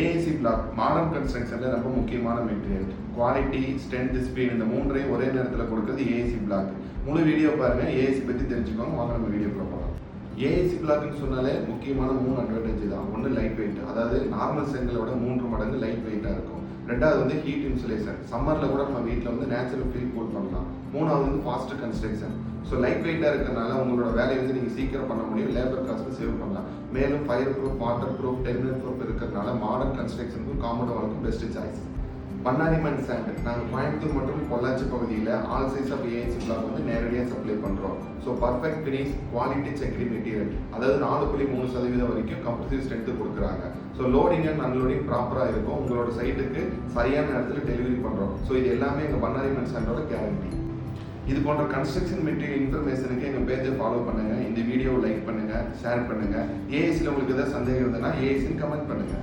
AAC black modern கன்ஸ்ட்ரக்ஷனில் ரொம்ப முக்கியமான material quality strength speed இந்த மூன்றையும் ஒரே நேரத்தில் கொடுக்குறது ஏஏசி பிளாக் முழு வீடியோ பாருங்க. ஏஏசி பற்றி தெரிஞ்சுக்கோங்க. வாங்க நம்ம வீடியோ போகலாம் ஏஏசி பிளாக்னு சொன்னாலே முக்கியமான மூணு அட்வான்டேஜ் தான். ஒன்று லைட் வெயிட் அதாவது நார்மல் செங்கலோட மூன்று மடங்கு லைட் வெயிட்டாக இருக்கும். ரெண்டாவது வந்து ஹீட் இன்சுலேஷன் சம்மரில் கூட நம்ம வீட்டில் வந்து நேச்சுரல் ஃபீல் போட்டு மூணாவது வந்து ஃபாஸ்ட் கன்ஸ்ட்ரக்ஷன் ஸோ லைட் வெயிட்டாக இருக்கிறனால உங்களோட வேலையை வந்து நீங்கள் சீக்கிரம் பண்ண முடியும். லேபர் காஸ்ட்டு சேவ் பண்ணலாம். மேலும் fire proof water proof terminal proof இருக்கிறனால மாடர்ன் கன்ஸ்ட்ரக்ஷனுக்கும் காம்பவுண்ட் வாலுக்கும் பெஸ்ட் சாய்ஸ் பண்ணாரிமன் சாண்ட் நாங்கள் கோயம்புத்தூர் மற்றும் பொள்ளாச்சி பகுதியில் all size of ANC block வந்து நேரடியாக சப்ளை பண்ணுறோம் ஸோ பர்ஃபெக்ட் ஃபினிஷ் குவாலிட்டி செக்ரி மெட்டீரியல் அதாவது நாலு புள்ளி மூணு சதவீதம் வரைக்கும் கம்ப்ரசிவ் ஸ்ட்ரென்த்து கொடுக்குறாங்க. ஸோ லோடிங் அண்ட் அன்லோடிங் ப்ராப்பராக இருக்கும். உங்களோட சைட்டுக்கு சரியான இடத்துல டெலிவரி பண்ணுறோம் ஸோ இது எல்லாமே எங்கள் பண்ணாரிமன் சாண்டோட கேரண்டி இது போன்ற கன்ஸ்ட்ரக்ஷன் மெட்டீரியல் இன்ஃபர்மேஷனுக்கு எங்கள் பேஜை ஃபாலோ பண்ணுங்கள் இந்த வீடியோவை லைக் பண்ணுங்கள் ஷேர் பண்ணுங்கள் ஏஎஸ்சியில் உங்களுக்கு ஏதாவது சந்தேகம் இருந்ததுன்னா ஏஎஸ்சின்னு கமெண்ட் பண்ணுங்கள்